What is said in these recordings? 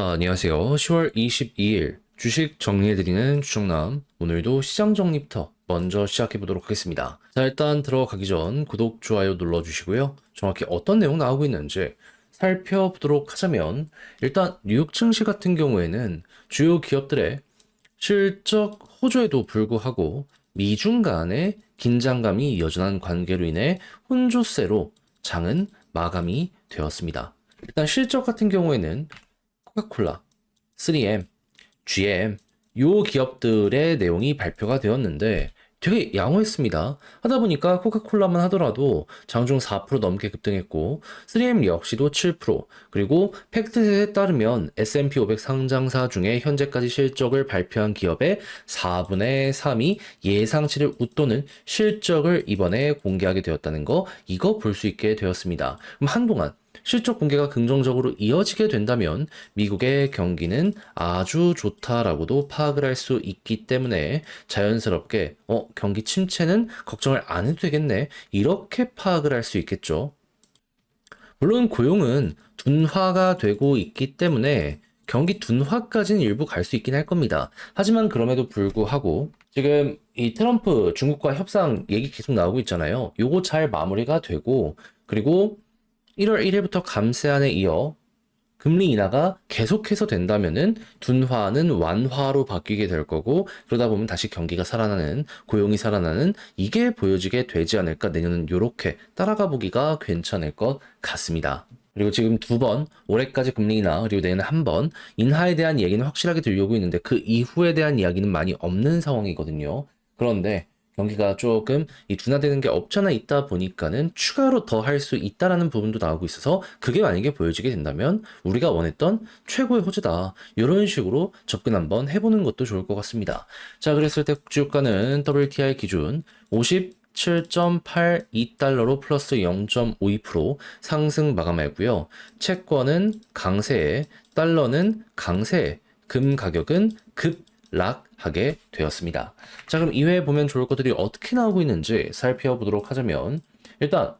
자, 안녕하세요. 10월 22일 주식 정리해드리는 주정남. 오늘도 시장 정리부터 먼저 시작해보도록 하겠습니다. 자, 일단 들어가기 전 구독, 좋아요 눌러주시고요. 정확히 어떤 내용 나오고 있는지 살펴보도록 하자면, 일단 뉴욕 증시 같은 경우에는 주요 기업들의 실적 호조에도 불구하고 미중 간의 긴장감이 여전한 관계로 인해 혼조세로 장은 마감이 되었습니다. 일단 실적 같은 경우에는 코카콜라, 3M, GM 요 기업들의 내용이 발표가 되었는데 되게 양호했습니다. 하다 보니까 코카콜라만 하더라도 장중 4% 넘게 급등했고 3M 역시도 7% 그리고 팩트에 따르면 S&P 500 상장사 중에 현재까지 실적을 발표한 기업의 4분의 3이 예상치를 웃도는 실적을 이번에 공개하게 되었다는 거 이거 볼 수 있게 되었습니다. 그럼 한동안 실적 공개가 긍정적으로 이어지게 된다면 미국의 경기는 아주 좋다라고도 파악을 할 수 있기 때문에 자연스럽게 어 경기 침체는 걱정을 안 해도 되겠네 이렇게 파악을 할 수 있겠죠. 물론 고용은 둔화가 되고 있기 때문에 경기 둔화까지는 일부 갈 수 있긴 할 겁니다. 하지만 그럼에도 불구하고 지금 이 트럼프 중국과 협상 얘기 계속 나오고 있잖아요. 요거 잘 마무리가 되고 그리고 1월 1일부터 감세안에 이어 금리 인하가 계속해서 된다면은 둔화는 완화로 바뀌게 될 거고 그러다 보면 다시 경기가 살아나는 고용이 살아나는 이게 보여지게 되지 않을까 내년은 이렇게 따라가 보기가 괜찮을 것 같습니다. 그리고 지금 두 번 올해까지 금리 인하 그리고 내년 한 번 인하에 대한 얘기는 확실하게 들려오고 있는데 그 이후에 대한 이야기는 많이 없는 상황이거든요. 그런데 경기가 조금 이 둔화되는 게 없잖아 있다 보니까는 추가로 더 할 수 있다라는 부분도 나오고 있어서 그게 만약에 보여지게 된다면 우리가 원했던 최고의 호재다 이런 식으로 접근 한번 해보는 것도 좋을 것 같습니다. 자 그랬을 때 국제유가는 WTI 기준 50 7.82달러로 플러스 0.52% 상승 마감하고요. 채권은 강세에, 달러는 강세에, 금 가격은 급 락하게 되었습니다. 자, 그럼 이외에 보면 좋을 것들이 어떻게 나오고 있는지 살펴보도록 하자면, 일단,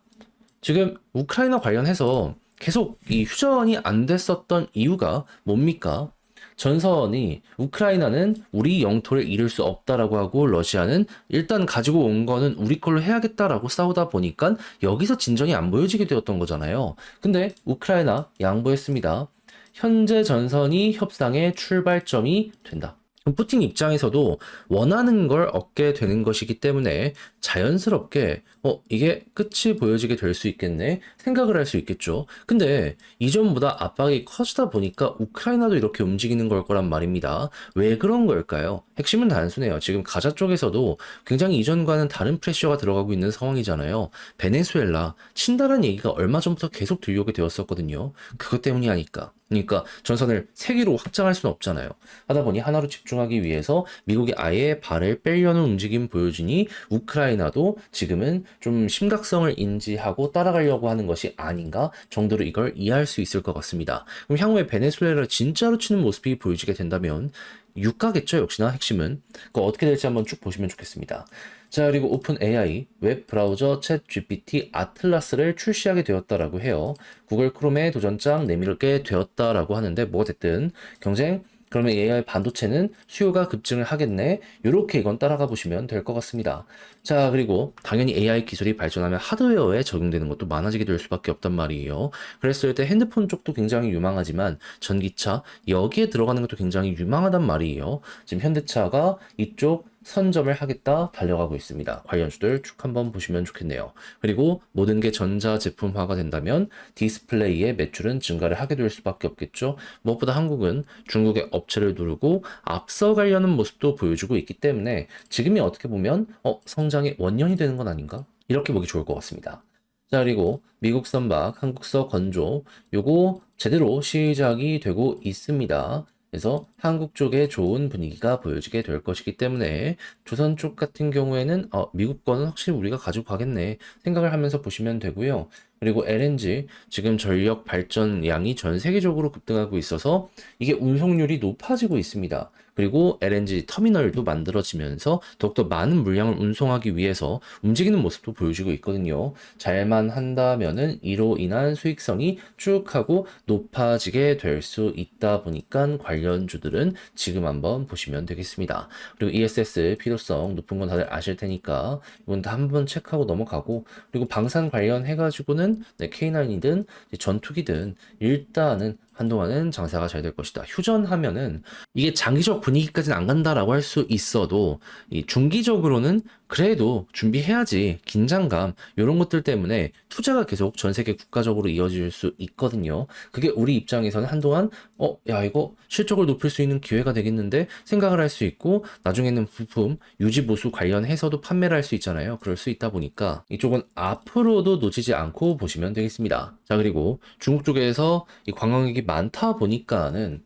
지금 우크라이나 관련해서 계속 이 휴전이 안 됐었던 이유가 뭡니까? 전선이 우크라이나는 우리 영토를 잃을 수 없다라고 하고 러시아는 일단 가지고 온 거는 우리 걸로 해야겠다라고 싸우다 보니까 여기서 진전이 안 보여지게 되었던 거잖아요. 근데 우크라이나 양보했습니다. 현재 전선이 협상의 출발점이 된다. 푸틴 입장에서도 원하는 걸 얻게 되는 것이기 때문에 자연스럽게 어 이게 끝이 보여지게 될 수 있겠네 생각을 할 수 있겠죠. 근데 이전보다 압박이 커지다 보니까 우크라이나도 이렇게 움직이는 걸 거란 말입니다. 왜 그런 걸까요? 핵심은 단순해요. 지금 가자 쪽에서도 굉장히 이전과는 다른 프레셔가 들어가고 있는 상황이잖아요. 베네수엘라 친다는 얘기가 얼마 전부터 계속 들려오게 되었었거든요. 그것 때문이 아닐까. 그러니까 전선을 세 개로 확장할 수는 없잖아요. 하다 보니 하나로 집중하기 위해서 미국이 아예 발을 빼려는 움직임 보여주니 우크라이나도 지금은 좀 심각성을 인지하고 따라가려고 하는 것이 아닌가 정도로 이걸 이해할 수 있을 것 같습니다. 그럼 향후에 베네수엘라를 진짜로 치는 모습이 보여지게 된다면 유가겠죠 역시나 핵심은 그거 어떻게 될지 한번 쭉 보시면 좋겠습니다. 자 그리고 오픈 AI 웹 브라우저 챗 GPT 아틀라스를 출시하게 되었다라고 해요. 구글 크롬에 도전장 내밀게 되었다라고 하는데 뭐가 됐든 경쟁 그러면 AI 반도체는 수요가 급증을 하겠네. 이렇게 이건 따라가 보시면 될 것 같습니다. 자, 그리고 당연히 AI 기술이 발전하면 하드웨어에 적용되는 것도 많아지게 될 수밖에 없단 말이에요. 그랬을 때 핸드폰 쪽도 굉장히 유망하지만 전기차 여기에 들어가는 것도 굉장히 유망하단 말이에요. 지금 현대차가 이쪽 선점을 하겠다 달려가고 있습니다. 관련주들 쭉 한번 보시면 좋겠네요. 그리고 모든 게 전자 제품화가 된다면 디스플레이의 매출은 증가를 하게 될 수밖에 없겠죠. 무엇보다 한국은 중국의 업체를 누르고 앞서가려는 모습도 보여주고 있기 때문에 지금이 어떻게 보면 어, 성장의 원년이 되는 건 아닌가? 이렇게 보기 좋을 것 같습니다. 자, 그리고 미국 선박, 한국서 건조, 요거 제대로 시작이 되고 있습니다. 그래서 한국 쪽에 좋은 분위기가 보여지게 될 것이기 때문에 조선 쪽 같은 경우에는 어, 미국 거는 확실히 우리가 가지고 가겠네 생각을 하면서 보시면 되고요. 그리고 LNG 지금 전력 발전량이 전 세계적으로 급등하고 있어서 이게 운송률이 높아지고 있습니다. 그리고 LNG 터미널도 만들어지면서 더욱더 많은 물량을 운송하기 위해서 움직이는 모습도 보여주고 있거든요. 잘만 한다면은 이로 인한 수익성이 쭉 하고 높아지게 될 수 있다 보니까 관련주들 은 지금 한번 보시면 되겠습니다. 그리고 ESS 필요성 높은 건 다들 아실 테니까 이건 다 한번 체크하고 넘어가고 그리고 방산 관련 해가지고는 네, K9이든 전투기든 일단은 한동안은 장사가 잘 될 것이다. 휴전하면은 이게 장기적 분위기까지는 안 간다라고 할 수 있어도 이 중기적으로는 그래도 준비해야지 긴장감 이런 것들 때문에 투자가 계속 전 세계 국가적으로 이어질 수 있거든요. 그게 우리 입장에서는 한동안 어, 야 이거 실적을 높일 수 있는 기회가 되겠는데 생각을 할 수 있고 나중에는 부품 유지 보수 관련해서도 판매를 할 수 있잖아요. 그럴 수 있다 보니까 이쪽은 앞으로도 놓치지 않고 보시면 되겠습니다. 자 그리고 중국 쪽에서 이 관광객이 많다 보니까는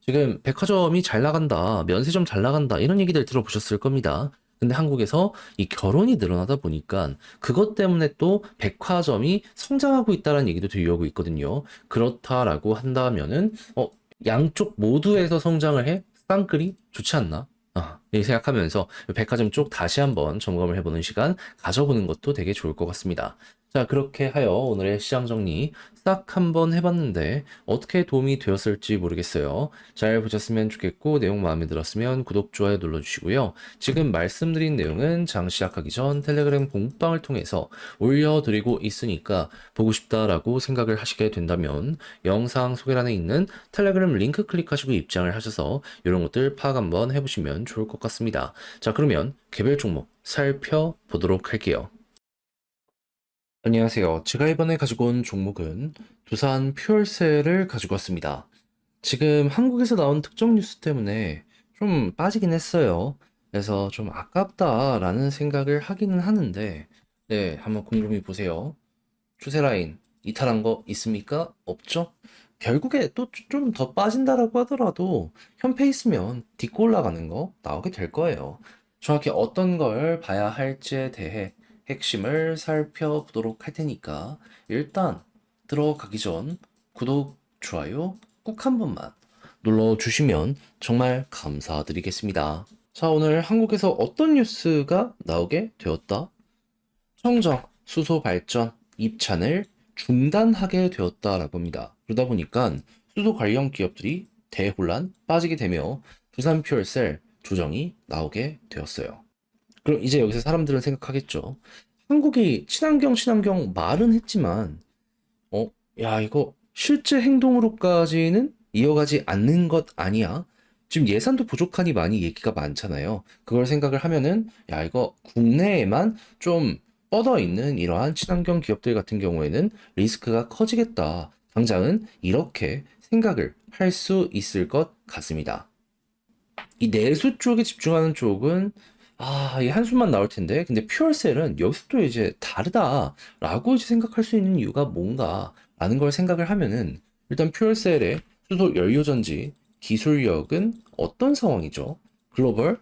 지금 백화점이 잘 나간다, 면세점 잘 나간다, 이런 얘기들 들어보셨을 겁니다. 근데 한국에서 이 결혼이 늘어나다 보니까 그것 때문에 또 백화점이 성장하고 있다는 얘기도 들려오고 있거든요. 그렇다라고 한다면은, 어, 양쪽 모두에서 성장을 해? 쌍끌이? 좋지 않나? 아, 이 생각하면서 백화점 쪽 다시 한번 점검을 해보는 시간 가져보는 것도 되게 좋을 것 같습니다. 자, 그렇게 하여 오늘의 시장 정리 싹 한번 해봤는데 어떻게 도움이 되었을지 모르겠어요. 잘 보셨으면 좋겠고 내용 마음에 들었으면 구독, 좋아요 눌러주시고요. 지금 말씀드린 내용은 장 시작하기 전 텔레그램 공방을 통해서 올려드리고 있으니까 보고 싶다라고 생각을 하시게 된다면 영상 소개란에 있는 텔레그램 링크 클릭하시고 입장을 하셔서 이런 것들 파악 한번 해보시면 좋을 것 같습니다. 자, 그러면 개별 종목 살펴보도록 할게요. 안녕하세요. 제가 이번에 가지고 온 종목은 두산 퓨얼셀을 가지고 왔습니다. 지금 한국에서 나온 특정 뉴스 때문에 좀 빠지긴 했어요. 그래서 좀 아깝다라는 생각을 하기는 하는데, 네, 한번 곰곰이 보세요. 추세 라인 이탈한 거 있습니까? 없죠? 결국에 또 좀 더 빠진다라고 하더라도 현패 있으면 딛고 올라가는 거 나오게 될 거예요. 정확히 어떤 걸 봐야 할지에 대해 핵심을 살펴보도록 할 테니까 일단 들어가기 전 구독, 좋아요 꾹한 번만 눌러주시면 정말 감사드리겠습니다. 자, 오늘 한국에서 어떤 뉴스가 나오게 되었다? 청정, 수소 발전, 입찬을 중단하게 되었다라고 합니다. 그러다 보니까 수소 관련 기업들이 대혼란 빠지게 되며 두산 퓨얼셀 조정이 나오게 되었어요. 그럼 이제 여기서 사람들은 생각하겠죠. 한국이 친환경, 친환경 말은 했지만, 어, 야, 이거 실제 행동으로까지는 이어가지 않는 것 아니야? 지금 예산도 부족하니 많이 얘기가 많잖아요. 그걸 생각을 하면은, 야, 이거 국내에만 좀 뻗어 있는 이러한 친환경 기업들 같은 경우에는 리스크가 커지겠다. 당장은 이렇게 생각을 할 수 있을 것 같습니다. 이 내수 쪽에 집중하는 쪽은 아, 이 한숨만 나올 텐데. 근데 퓨얼셀은 여기서 또 이제 다르다라고 이제 생각할 수 있는 이유가 뭔가라는 걸 생각을 하면은 일단 퓨얼셀의 수소 연료전지 기술력은 어떤 상황이죠? 글로벌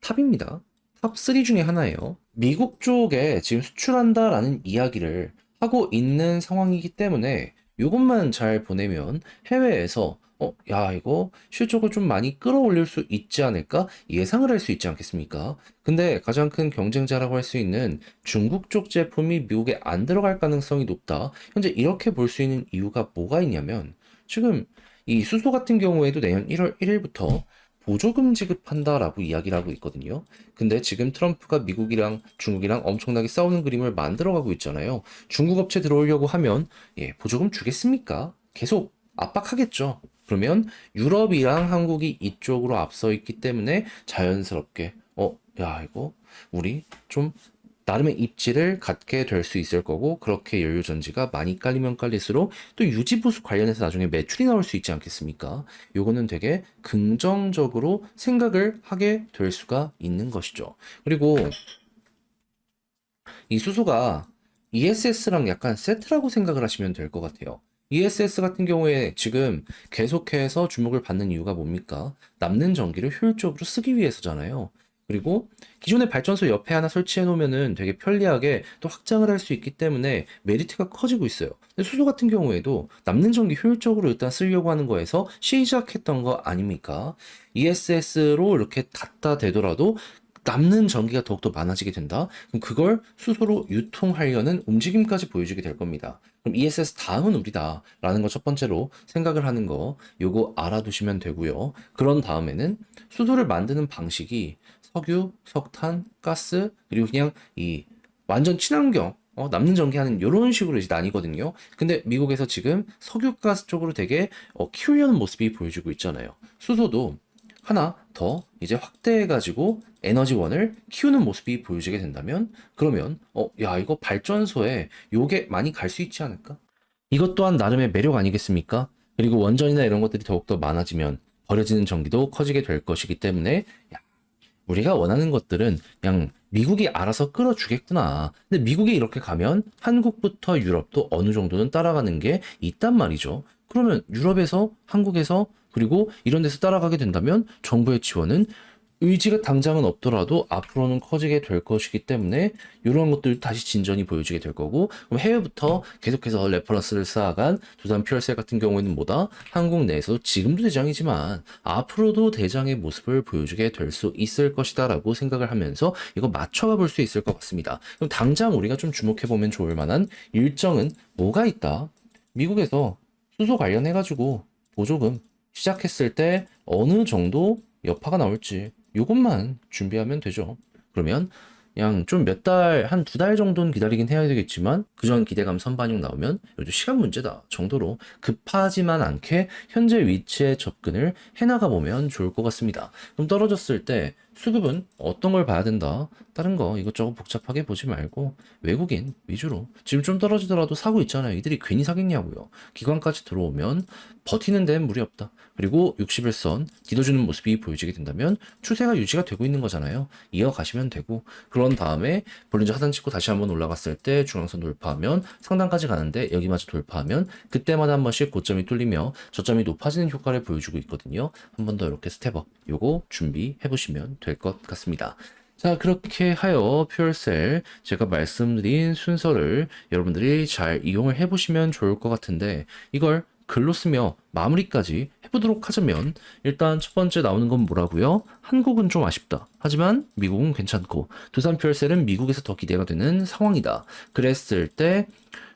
탑입니다. 탑 3 중에 하나예요. 미국 쪽에 지금 수출한다라는 이야기를 하고 있는 상황이기 때문에 이것만 잘 보내면 해외에서 어, 야, 이거 실적을 좀 많이 끌어올릴 수 있지 않을까 예상을 할 수 있지 않겠습니까? 근데 가장 큰 경쟁자라고 할 수 있는 중국 쪽 제품이 미국에 안 들어갈 가능성이 높다. 현재 이렇게 볼 수 있는 이유가 뭐가 있냐면 지금 이 수소 같은 경우에도 내년 1월 1일부터 보조금 지급한다라고 이야기를 하고 있거든요. 근데 지금 트럼프가 미국이랑 중국이랑 엄청나게 싸우는 그림을 만들어가고 있잖아요. 중국 업체 들어오려고 하면 예, 보조금 주겠습니까? 계속 압박하겠죠. 그러면 유럽이랑 한국이 이쪽으로 앞서 있기 때문에 자연스럽게 어, 야, 이거 우리 좀 나름의 입지를 갖게 될 수 있을 거고 그렇게 연료 전지가 많이 깔리면 깔릴수록 또 유지 보수 관련해서 나중에 매출이 나올 수 있지 않겠습니까? 요거는 되게 긍정적으로 생각을 하게 될 수가 있는 것이죠. 그리고 이 수소가 ESS랑 약간 세트라고 생각을 하시면 될 것 같아요. ESS 같은 경우에 지금 계속해서 주목을 받는 이유가 뭡니까? 남는 전기를 효율적으로 쓰기 위해서잖아요. 그리고 기존의 발전소 옆에 하나 설치해 놓으면은 되게 편리하게 또 확장을 할 수 있기 때문에 메리트가 커지고 있어요. 근데 수소 같은 경우에도 남는 전기 효율적으로 일단 쓰려고 하는 거에서 시작했던 거 아닙니까? ESS로 이렇게 갖다 대더라도 남는 전기가 더욱더 많아지게 된다? 그럼 그걸 수소로 유통하려는 움직임까지 보여주게 될 겁니다. 그럼 ESS 다음은 우리다. 라는 거 첫 번째로 생각을 하는 거, 요거 알아두시면 되고요. 그런 다음에는 수소를 만드는 방식이 석유, 석탄, 가스, 그리고 그냥 이 완전 친환경, 어, 남는 전기하는 이런 식으로 이제 나뉘거든요. 근데 미국에서 지금 석유, 가스 쪽으로 되게 어, 키우려는 모습이 보여지고 있잖아요. 수소도 하나 더 이제 확대해가지고 에너지원을 키우는 모습이 보여지게 된다면 그러면 어, 야 이거 발전소에 요게 많이 갈 수 있지 않을까? 이것 또한 나름의 매력 아니겠습니까? 그리고 원전이나 이런 것들이 더욱더 많아지면 버려지는 전기도 커지게 될 것이기 때문에 야, 우리가 원하는 것들은 그냥 미국이 알아서 끌어주겠구나. 근데 미국이 이렇게 가면 한국부터 유럽도 어느 정도는 따라가는 게 있단 말이죠. 그러면 유럽에서, 한국에서, 그리고 이런 데서 따라가게 된다면 정부의 지원은 의지가 당장은 없더라도 앞으로는 커지게 될 것이기 때문에 이런 것들 다시 진전이 보여지게 될 거고 그럼 해외부터 계속해서 레퍼런스를 쌓아간 두산 퓨얼셀 같은 경우에는 뭐다 한국 내에서도 지금도 대장이지만 앞으로도 대장의 모습을 보여주게 될 수 있을 것이다라고 생각을 하면서 이거 맞춰가 볼 수 있을 것 같습니다. 그럼 당장 우리가 좀 주목해 보면 좋을 만한 일정은 뭐가 있다? 미국에서 수소 관련해 가지고 보조금 시작했을 때 어느 정도 여파가 나올지 요것만 준비하면 되죠. 그러면 그냥 좀 몇 달, 한 두 달 정도는 기다리긴 해야 되겠지만 그전 기대감 선반영 나오면 요즘 시간 문제다 정도로 급하지만 않게 현재 위치에 접근을 해나가 보면 좋을 것 같습니다. 그럼 떨어졌을 때 수급은 어떤 걸 봐야 된다? 다른 거 이것저것 복잡하게 보지 말고 외국인 위주로 지금 좀 떨어지더라도 사고 있잖아요. 이들이 괜히 사겠냐고요. 기관까지 들어오면 버티는 데는 무리 없다. 그리고 61선 뒤도주는 모습이 보여지게 된다면 추세가 유지가 되고 있는 거잖아요. 이어가시면 되고 그런 다음에 볼린저 하단 찍고 다시 한번 올라갔을 때 중앙선 돌파하면 상단까지 가는데 여기마저 돌파하면 그때마다 한 번씩 고점이 뚫리며 저점이 높아지는 효과를 보여주고 있거든요. 한 번 더 이렇게 스텝업 요거 준비해 보시면 될 것 같습니다. 자, 그렇게 하여 퓨얼셀 제가 말씀드린 순서를 여러분들이 잘 이용을 해보시면 좋을 것 같은데 이걸 글로 쓰며 마무리까지 해보도록 하자면 일단 첫 번째 나오는 건 뭐라고요? 한국은 좀 아쉽다. 하지만 미국은 괜찮고 두산 퓨얼셀은 미국에서 더 기대가 되는 상황이다. 그랬을 때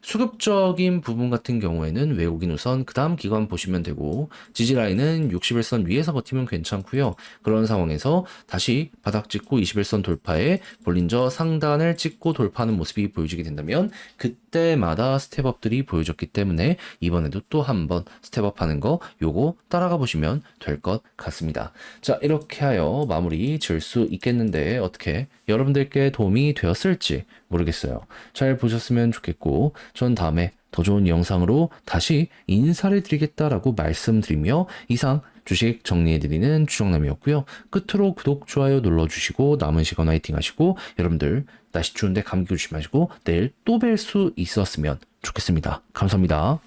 수급적인 부분 같은 경우에는 외국인 우선 그 다음 기관 보시면 되고 지지라인은 61선 위에서 버티면 괜찮고요. 그런 상황에서 다시 바닥 찍고 21선 돌파에 볼린저 상단을 찍고 돌파하는 모습이 보여지게 된다면 그 때마다 스텝업들이 보여졌기 때문에 이번에도 또 한번 스텝업하는 거 요거 따라가 보시면 될 것 같습니다. 자 이렇게 하여 마무리 지을 수 있겠는데 어떻게 여러분들께 도움이 되었을지 모르겠어요. 잘 보셨으면 좋겠고 전 다음에 더 좋은 영상으로 다시 인사를 드리겠다라고 말씀드리며 이상 주식 정리해드리는 주정남이었고요. 끝으로 구독, 좋아요 눌러주시고 남은 시간 화이팅 하시고 여러분들 날씨 추운데 감기 조심하시고 내일 또 뵐 수 있었으면 좋겠습니다. 감사합니다.